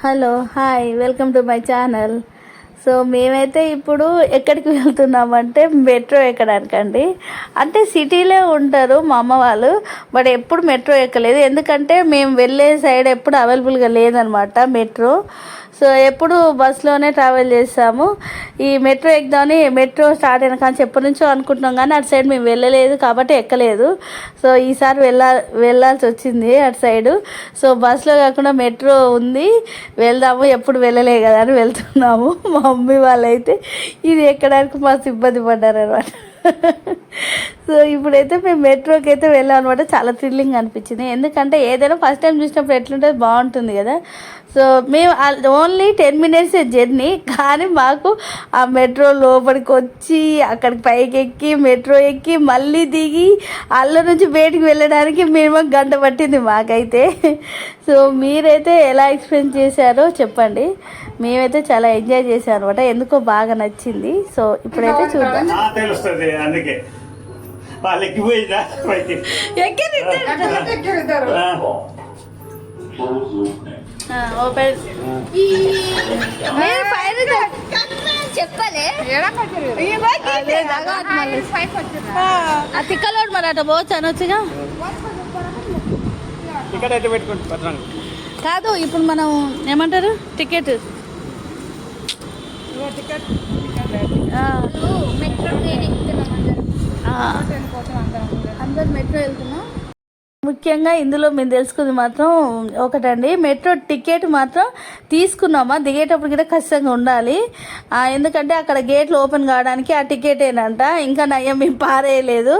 Hello hi welcome to my channel. So మేమైతే ఇప్పుడు ఎక్కడికి వెళ్తున్నామంటే మెట్రో ఎక్కడానికండి. అంటే సిటీలో ఉంటారు మా అమ్మ వాళ్ళు బట్ ఎప్పుడు మెట్రో ఎక్కలేదు. ఎందుకంటే మేము వెళ్ళే సైడ్ ఎప్పుడు అవైలబుల్గా లేదనమాట మెట్రో. సో ఎప్పుడు బస్సులోనే ట్రావెల్ చేస్తాము. ఈ మెట్రో ఎక్కుదామని మెట్రో స్టార్ట్ అయిన కానీ ఎప్పటి నుంచో అనుకుంటున్నాం కానీ అటు సైడ్ మేము వెళ్ళలేదు కాబట్టి ఎక్కలేదు. సో ఈసారి వెళ్ళా వెళ్ళాల్సి వచ్చింది అటు సైడు. సో బస్సులో కాకుండా మెట్రో ఉంది. వెళ్దాము ఎప్పుడు వెళ్ళలే కదా అని వెళ్తున్నాము. మా మమ్మీ వాళ్ళైతే ఇది ఎక్కడానికి మస్తు ఇబ్బంది పడ్డారు అనమాట సో ఇప్పుడైతే మేము మెట్రోకి అయితే వెళ్ళాం అనమాట చాలా థ్రిల్లింగ్ అనిపించింది. ఎందుకంటే ఏదైనా ఫస్ట్ టైం చూసినప్పుడు ఎట్లుంటుంది బాగుంటుంది కదా. సో మేము ఓన్లీ టెన్ మినిట్స్ జర్నీ కానీ మాకు ఆ మెట్రో లోపలికి వచ్చి అక్కడికి పైకి ఎక్కి మెట్రో ఎక్కి మళ్ళీ దిగి అల్ల నుంచి బయటికి వెళ్ళడానికి మినిమం గంట పట్టింది మాకైతే. సో మీరైతే ఎలా ఎక్స్పీరియన్స్ చేశారో చెప్పండి. మేమైతే చాలా ఎంజాయ్ చేసాం అనమాట ఎందుకో బాగా నచ్చింది. సో ఇప్పుడైతే చూద్దాం. తెలుస్తుంది అందుకే. వాళ్ళు ఎక్కిపోయిందా పైకి. ఆ, ఓపెన్. చెప్పలే. ఆ తిక్కలోడు మరి అట్ట పోవచ్చు అనొచ్చుగా? టికెట్ అయితే పెట్టుకోండి భద్రంగా. కాదు ఇప్పుడు మనం ఏమంటారు? టికెట్. మెట్రో ట్రైన్ ఎక్కుతున్నాం అందరం అందరు మెట్రో వెళ్తున్నాం. ముఖ్యంగా ఇందులో మేము తెలుసుకుంది మాత్రం ఒకటండి. మెట్రో టికెట్ మాత్రం తీసుకున్నామా? దిగేటప్పుడు కూడా ఖచ్చితంగా ఉండాలి. ఎందుకంటే అక్కడ గేట్లు ఓపెన్ కావడానికి ఆ టికెట్ ఏనంట ఇంకా నయ్యం మేము పారేయలేదు.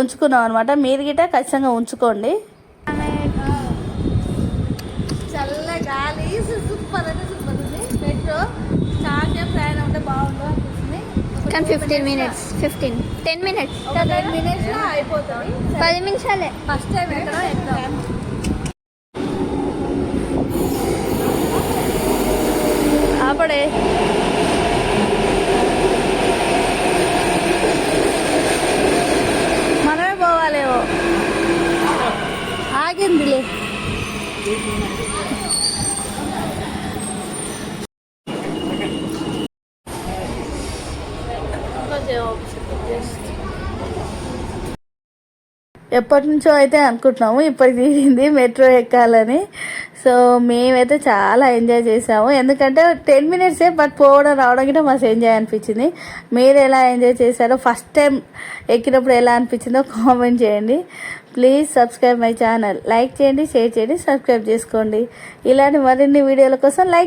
ఉంచుకున్నాం అనమాట మీరు గిట ఖచ్చితంగా ఉంచుకోండి. చల్ల గాలి సూపర్ అంటే సూపర్ ఉంది. మెట్రో చాలా ప్రయాణం ఉంటే బాగుంటుంది. అనిపిస్తుంది కానీ fifteen minutes fifteen ten minutes ఒక టెన్ మినిట్స్లో అయిపోతుంది పది నిమిషాలే ఫస్ట్ టైం ఎక్కడ ఎగ్జామ్ ఆపడే మనమే పోవాలేమో ఆగిందిలే ఎప్పటి నుంచో అయితే అనుకుంటున్నాము ఇప్పటికి తీసింది మెట్రో ఎక్కాలని. సో మేమైతే చాలా ఎంజాయ్ చేసాము. ఎందుకంటే టెన్ మినిట్సే బట్ పోవడం రావడం కూడా మాకు ఎంజాయ్ అనిపించింది. మీరు ఎలా ఎంజాయ్ చేశారో ఫస్ట్ టైం ఎక్కినప్పుడు ఎలా అనిపించిందో కామెంట్ చేయండి. Please subscribe my channel like చేయండి షేర్ చేయండి సబ్స్క్రైబ్ చేసుకోండి. ఇలాంటి మరిన్ని వీడియోల కోసం లైక్